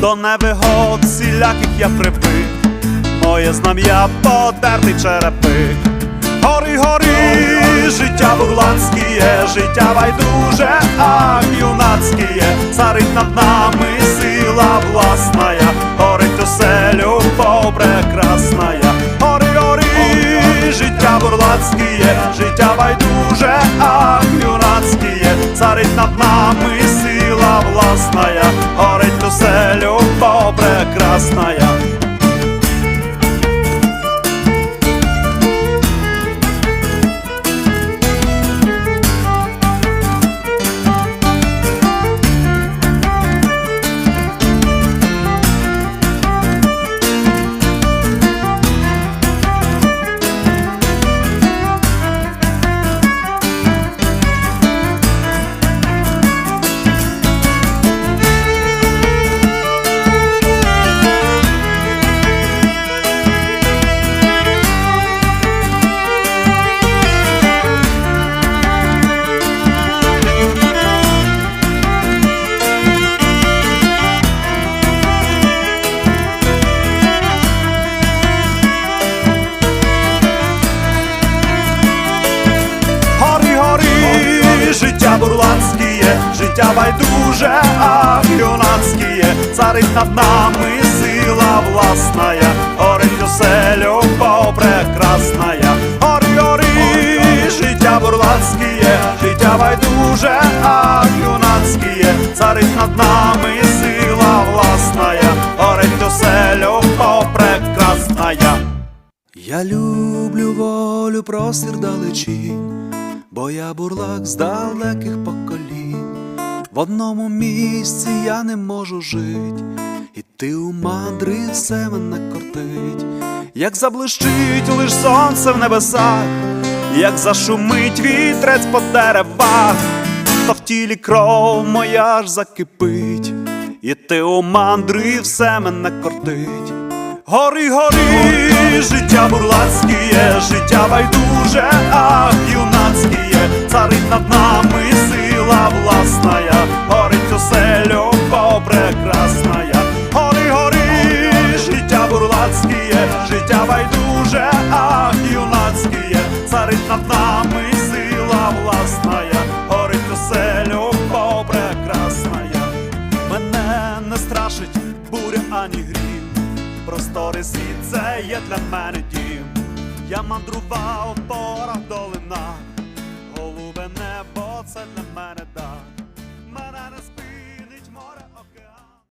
до невигод всіляких я привик, моє знам'я потертий черепик. Гори, гори, життя бурлацьке життя байдуже, ах, юнацьке царить над нами сила власная, горить усе любов прекрасная. Гори, гори, життя бурлацьке життя байдуже, ах, юнацьке царить над нами гори, життя байдуже, ах, юнацьке є, царить над нами сила власная, горить усе любов прекрасная. Гори, життя бурлацьке є, життя байдуже, ах, юнацьке є, царить над нами сила власная, горить усе любов прекрасная. Я люблю волю, простір далечінь, бо я бурлак з далеких поколінь. В одному місці я не можу жить, і ти у мандри все мене кортить, як заблищить лиш сонце в небесах, як зашумить вітрець по деревах, то в тілі кров моя ж закипить, і ти у мандри все мене кортить. Гори, гори, життя бурлацьке життя байдуже, над нами сила власная, горить усе любов прекрасная. Мене не страшить буря ані грім. Простори світ це є для мене дім. Я мандрував по долина, голубе небо це для мене